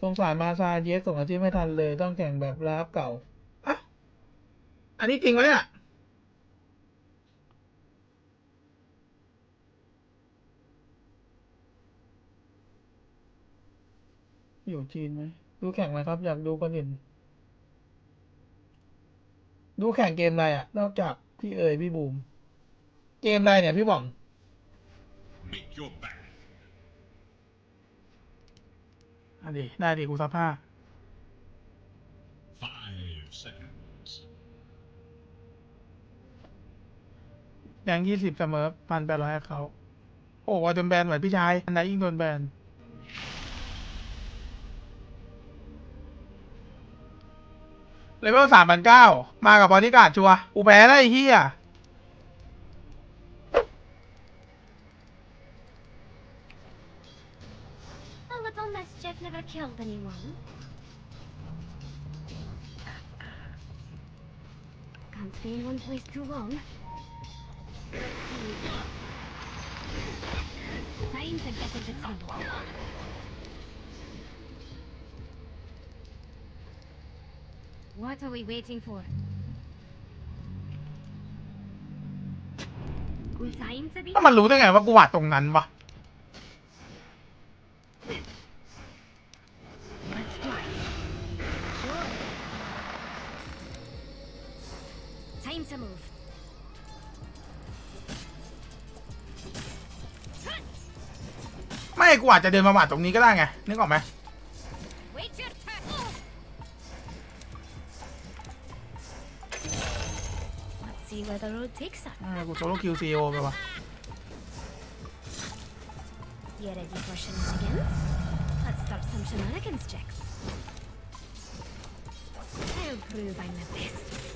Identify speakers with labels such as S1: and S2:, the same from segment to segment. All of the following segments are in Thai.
S1: สงสารมาซาเยสส่งอาชีพไม่ทันเลย ต้องแข่งแบบราฟเก่าอะอันนี้จริงไหมเนี่ยอยู่จีนไหมดูแข่งไหมครับ อยากดูคนอื่นดูแข่งเกมอะไรอะ นอกจากพี่เอ๋ยพี่บูม เกมอะไรเนี่ยพี่บอม
S2: Make your back.
S1: อันดีได้ดีกูซักผ้า
S2: Five seconds.
S1: แดงยี่สิบเสมอพันแปดร้อยให้เขา โอ้ว่าโดนแบนเหมือนพี่ชาย อันไหนยิ่งโดนแบน เลเวลสามพันเก้า มากับบอดี้การ์ดชัวร์กูแพ้ได้ไอ้เฮีย
S3: little mischief never killed anyone. Can't stay in one place too long. Time to get into trouble. What are we waiting for? Time to be
S1: ถ้ามันรู้ได้ไงว่ากูวาดตรงนั้นวะ
S3: Time to move.
S1: ไม่กูอาจจะเดินมาวาดตรงนี้ก็ได้ไง นึกออกไหม
S3: Wait your turn. Let's see where the road takes us.
S1: อ่ากูโซโล่คิวซีโอไปวะ
S3: You ready for shenanigans? Let's start some shenanigans checks. I'll prove I'm the best.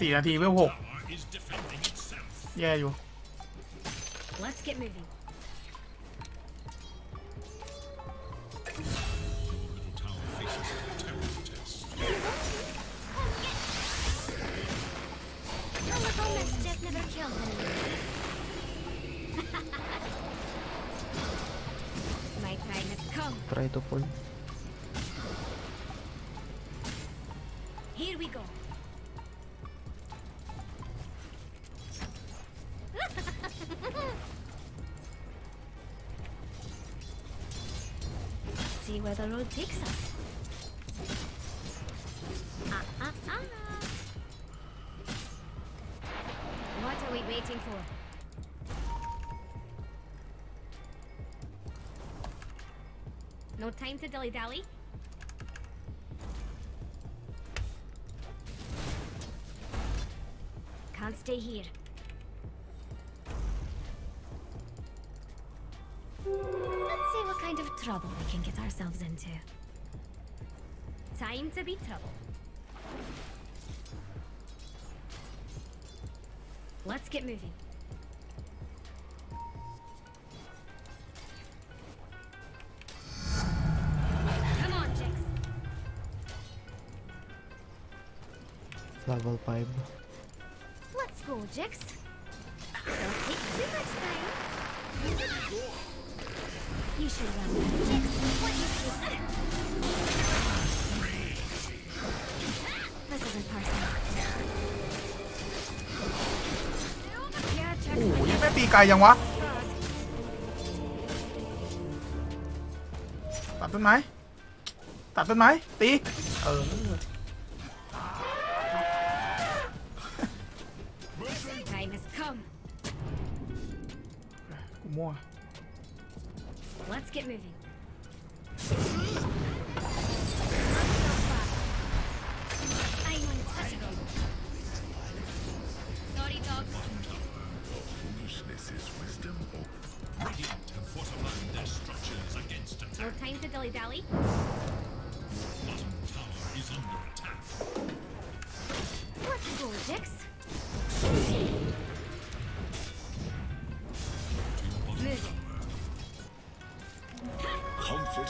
S1: สี่นาทีเวลหก
S2: Tower is defending itself.
S1: แย่อยู่
S3: Let's get moving.
S2: Little tower faces a terrible test.
S3: A No time to dilly dally. Can't stay here. Let's see what kind of trouble we can get ourselves into. Time to be trouble. Let's get moving.
S4: Level 5.
S3: Let's go, Jix. Don't take too much time. You should run that, Jix. What you think? This isn't personal. Yeah, check
S1: โอ้โหยังไม่ตีไกลยังวะ ตัดต้นไม้ ตัดต้นไม้ ตี เออ
S3: Time has come.
S1: มั่ว
S3: Let's get moving.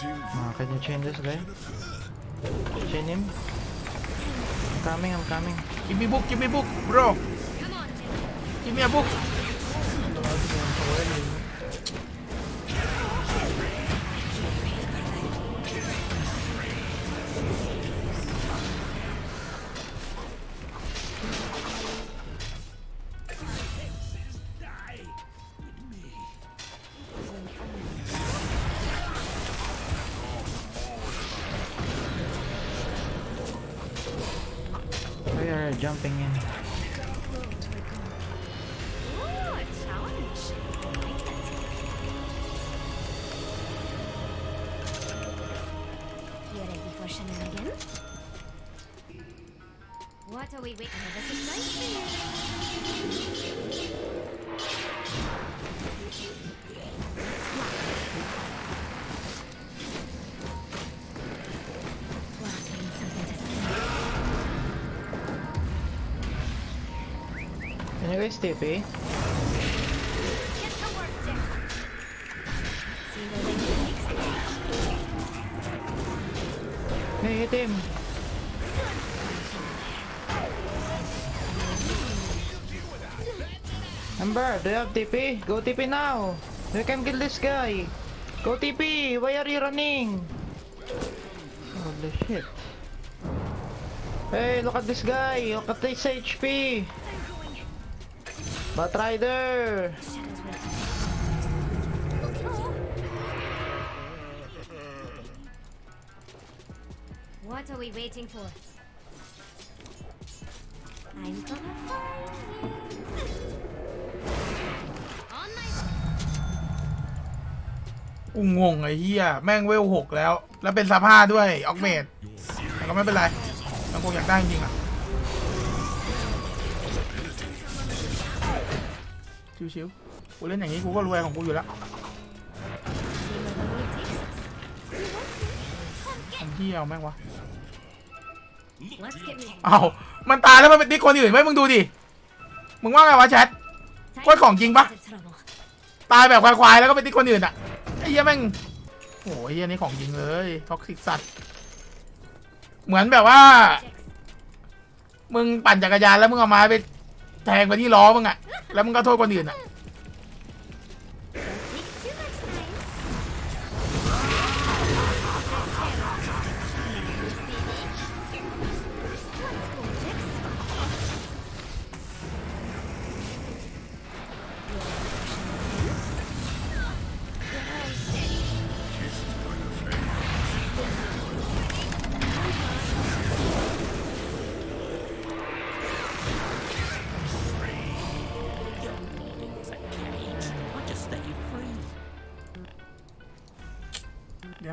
S2: Comforting
S4: Ah, can you chain this guy? Chain him. I'm coming, I'm coming.
S1: กิมมี่บุ๊กกิมมี่บุ๊ก bro
S3: Come on, Jix.
S1: กิ
S3: for in. What are we waiting for?
S4: Can
S3: take
S4: Hey, hit him! Ember, do you have TP? Go TP now! You can kill this guy! Go TP! Why are you running? Holy shit. Hey, look at this guy! Look at this HP! Bat Rider!
S3: Shadows will What are we waiting for? I'm gonna find you. On my
S1: กูงงไอ้เหี้ยแม่งเวลหกแล้ว แล้วเป็นสภาด้วย ออกเมดแต่ก็ไม่เป็นไรมันคงอยากได้จริงๆอะ ชิวๆกูเล่นอย่างนี้กูก็รวยของกูอยู่แล้ว
S3: see where the road takes us. You want to? Come
S1: ทำที่เอาแม่งวะ
S3: get- Let's get moving.
S1: เอามันตายแล้วมันเป็นติ๊กคนอื่นไว้มึงดูดิ มึงว่าไงวะแชท
S3: Time
S1: What ของจริงปะ?
S3: to trouble.
S1: ตายแบบควายๆแล้วก็เป็นติ๊กคนอื่นอะไอ้เหี้ยแม่งโอ้ยเหี้ยนี่ของจริงเลยท็อกซิกสัตว์ เหมือนแบบว่า
S3: Jix.
S1: มึงปั่นจักรยานแล้วมึงเอาไม้ไป แทงไปที่ล้อมึงอะแล้วมึงก็โทษคนอื่นอะ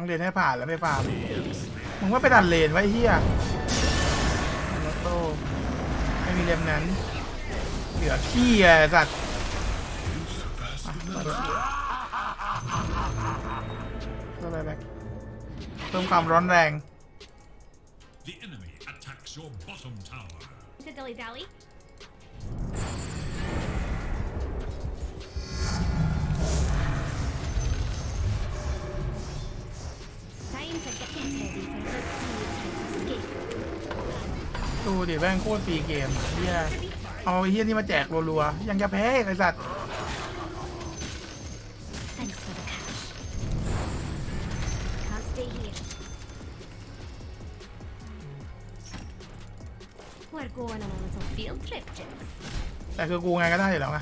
S1: เลี้ยงเลนให้ผ่านแล้วไม่ผ่านมึงว่าไปดันเลนไว้ไอ้เฮียแล้วโตไม่มีเลมนั้น เหลือขี้อะไอ้สัตว์อะมาดูก็ไปแบ็คเพิ่มความร้อนแรง
S2: The enemy attacks your bottom tower.
S3: To dilly dally.
S1: ดูดิแม่งโคตรฟรีเกมอะเฮียเอาไอ้เฮียนี่มาแจกรัวๆยังจะแพ้อีกไอ้สัตว์แต่คือกูไงก็ได้อยู่แล้วไง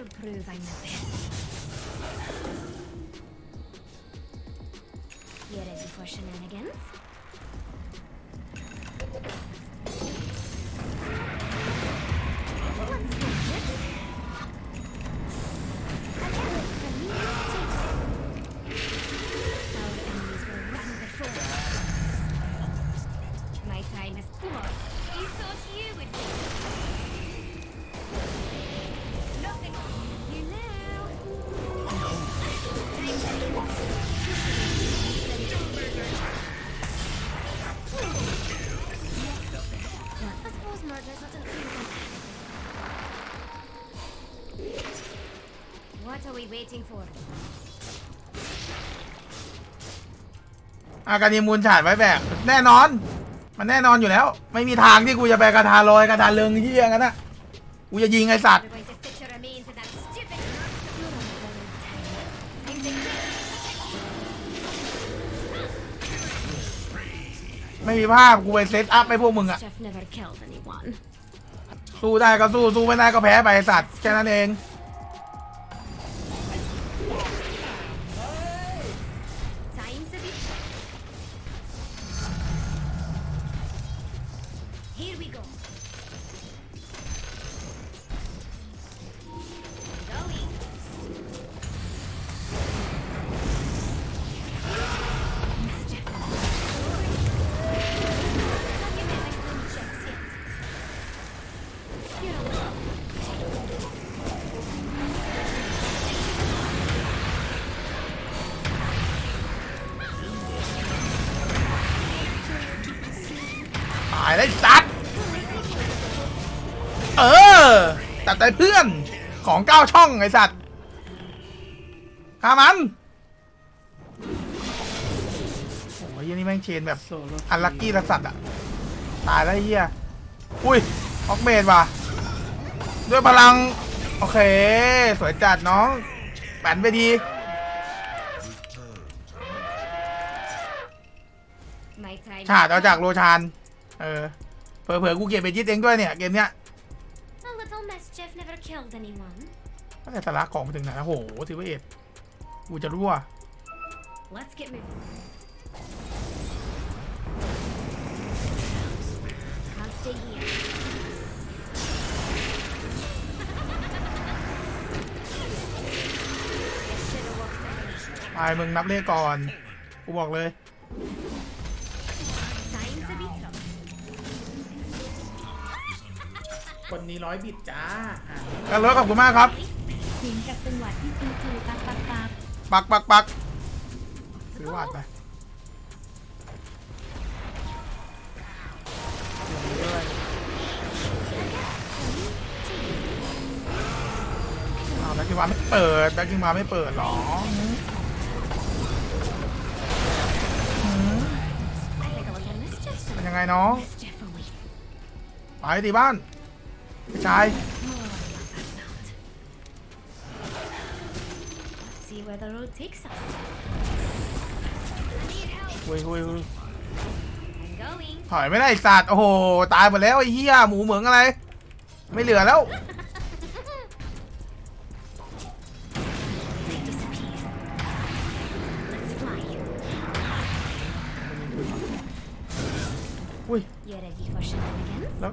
S3: I'll prove I'm the best. You ready for shenanigans? Waiting for?
S1: อาการนีมูลฉาดไว้แบบแน่นอน มันแน่นอนอยู่แล้ว ไม่มีทางที่กูจะไปกระทาลอยกระทาเริงเฮียงั้นนะกูจะยิงไอสัตว์
S3: We're going to fit your remains in that stupid. You're on borrowed time. I'm the king.
S1: ไม่มีภาพกูไปเซตอัพให้พวกมึงอะ
S3: Jeff never killed anyone.
S1: สู้ได้ก็สู้สู้ไม่ได้ก็แพ้ไปไอ้สัตว์แค่นั้นเอง ตายเลยสัตว์เออตัดใจเพื่อนของเก้าช่องไอสัตว์ฆ่ามันโอ้ยยี่นี่แม่งเชนแบบอันลักกี้ละสัตว์อะตายแล้วไอ้เฮียอุ้ยออกเมดว่ะด้วยพลัง โอเค สวยจัดน้องแปนไปที
S3: My time.
S1: ฉาดเอาจากโรชาน เออเผลอๆกูเก็บไปจิตเองด้วยเนี่ยเกมเนี้ย
S3: A little mischief never killed anyone.
S1: ก็แต่สาระของไปถึงไหนแล้วโหถือว่าเอ็ดกูจะรั่ว
S3: Let's get moving. I'll stay here. Should have walked away.
S1: ตายมึงนับเลขก่อน กูบอกเลย คนนี้ร้อยบิตจ้ากันรถขอบคุณมากครับ
S3: ถึงกับจังหวะที่คือคือปักปักปัก
S1: ปักปักปักซื้อวาดไปเอาแบ็คกิ้งมาไม่เปิดแบ็คกิ้งมาไม่เปิดหรอ
S3: I think a little mischief
S1: เป็นยังไงน้อง
S3: mischief away.
S1: ไปตีบ้าน พี่ชาย
S3: Oh, I love that sound. Let's see where the road takes us. I need help.
S1: หุยหุยหุย
S3: I'm going.
S1: ถอยไม่ได้ไอ้สัตว์โอ้โหตายหมดแล้วไอ้เหี้ยหมูเหมืองอะไร ไม่เหลือแล้ว
S3: They disappear. Let's fly.
S1: อุ้ย
S3: You ready for shenanigans?
S1: แล้ว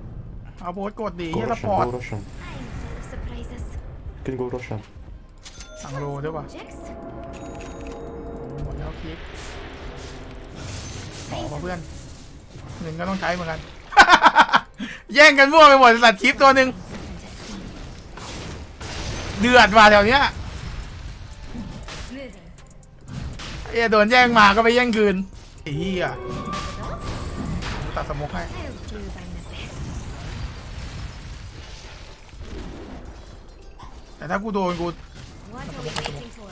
S1: เอาโบสกดดี
S5: Go
S1: เฮีย
S5: Russian,
S1: สปอร์ต
S5: go Russian.
S3: I'm full of surprises.
S5: Can go Russian.
S1: สั่งโลด้วยป่ะ
S3: Checks?
S1: หมดแล้วคลิปขอมาเพื่อนเงินก็ต้องใช้เหมือนกัน แย่งกันมั่วไปหมดสัตว์คลิปตัวหนึ่ง
S3: Something to see.
S1: เดือดว่ะแถวเนี้ย
S3: Moving.
S1: ไอ้โดนแย่งมาก็ไปแย่งคืนไอ้เหี้ยตัดสมกให้
S3: I'll
S1: แต่ถ้ากูโดนกู
S3: What are we waiting for?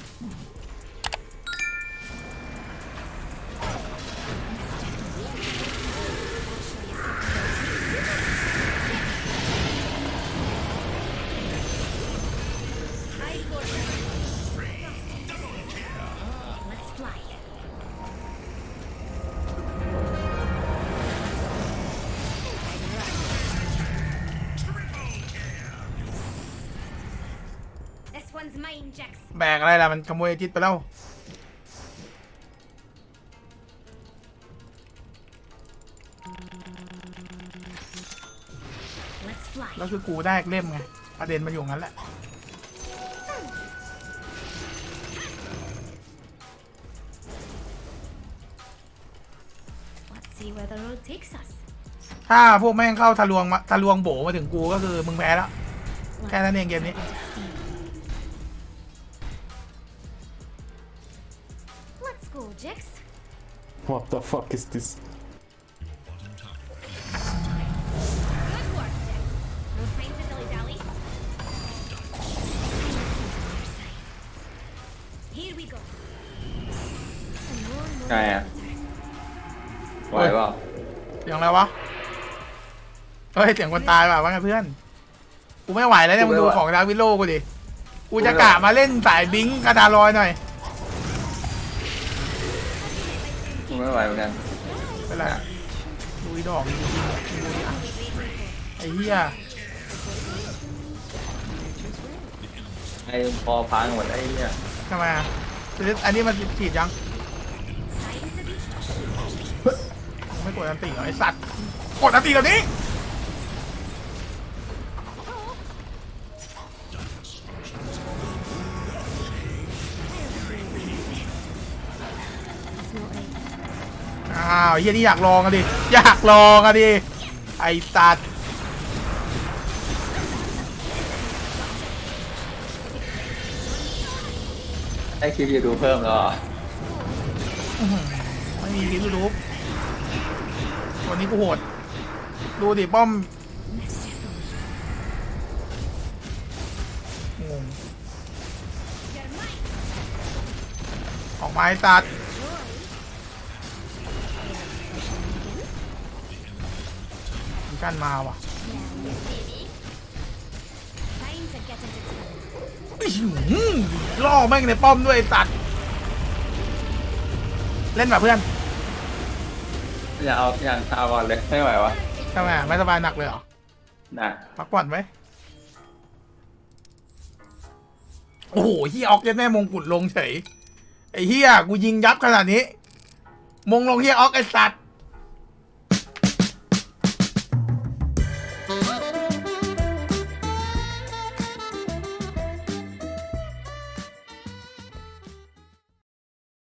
S1: แบกอะไรล่ะ มันขโมยอ้ทิศไปแล้วแล้วคือกูได้เล่มไง ประเด็นมันอยู่งั้นแหละถ้าพวกแม่งเข้าทะลวงมาทะลวงโบมาถึงกูก็คือมึงแพ้แล้ว
S3: แค่
S1: นั้นเอง
S3: เกมนี้ go, Jix.
S5: What the fuck is this?
S2: Bottom tower.
S3: Good work, Jix. No time to dilly dally. Here we go. Some more and more
S6: ไงอะ
S3: water.
S6: ไหวเปล่า
S1: เสียงอะไรวะ เฮ้ย เสียงคนตายป่ะว่าไงเพื่อน กูไม่ไหวแล้วเนี่ย
S6: กู
S1: มึง
S6: ไม่
S1: ดู
S6: ไหว
S1: ของดาวิโลกูดิ กูจะ
S6: กูไม่ไหว
S1: กะมาเล่นสายบิงค์กระดาลอยหน่อย
S6: ไม่ไหวเหมือนกัน
S1: เป็นไรอะดูอีดอกดูดิดูดิอะไอ้เหี้ย
S6: ไอ้พอพังหมดไอ้เนี่ย
S1: ทำไมอะคืออันนี้มันฉีดยัง
S3: Time to be
S1: ไม่กดอันตีเหรอไอสัตว์กดอันตีเดี๋ยวนี้ เฮียนี่อยากลองอะดิ อยากลองอะดิ ไอสัตว์
S6: ไอ้คลิปยูทูบเพิ่มแล้วเหรอ
S1: ไม่มีคลิปยูทูบวันนี้กูโหด ดูดิป้อมงงออกมาไอ้สัตว์ มีกันมาว่ะ
S3: Time to get into town.
S1: อื้อหือล่อแม่งในป้อมด้วยไอ้สัตว์เล่นแบบเพื่อน
S6: อย่าเอาอย่างเอาก่อนเลยไม่ไหววะ
S1: ทำไมอะไม่สบายหนักเลยเหรอ
S6: นะ
S1: พักผ่อนไหมโอ้โหเฮียออกเย็นแม่มงกุฎลงเฉยไอ้เฮียกูยิงยับขนาดนี้ มงลงเฮียออกไอ้สัตว์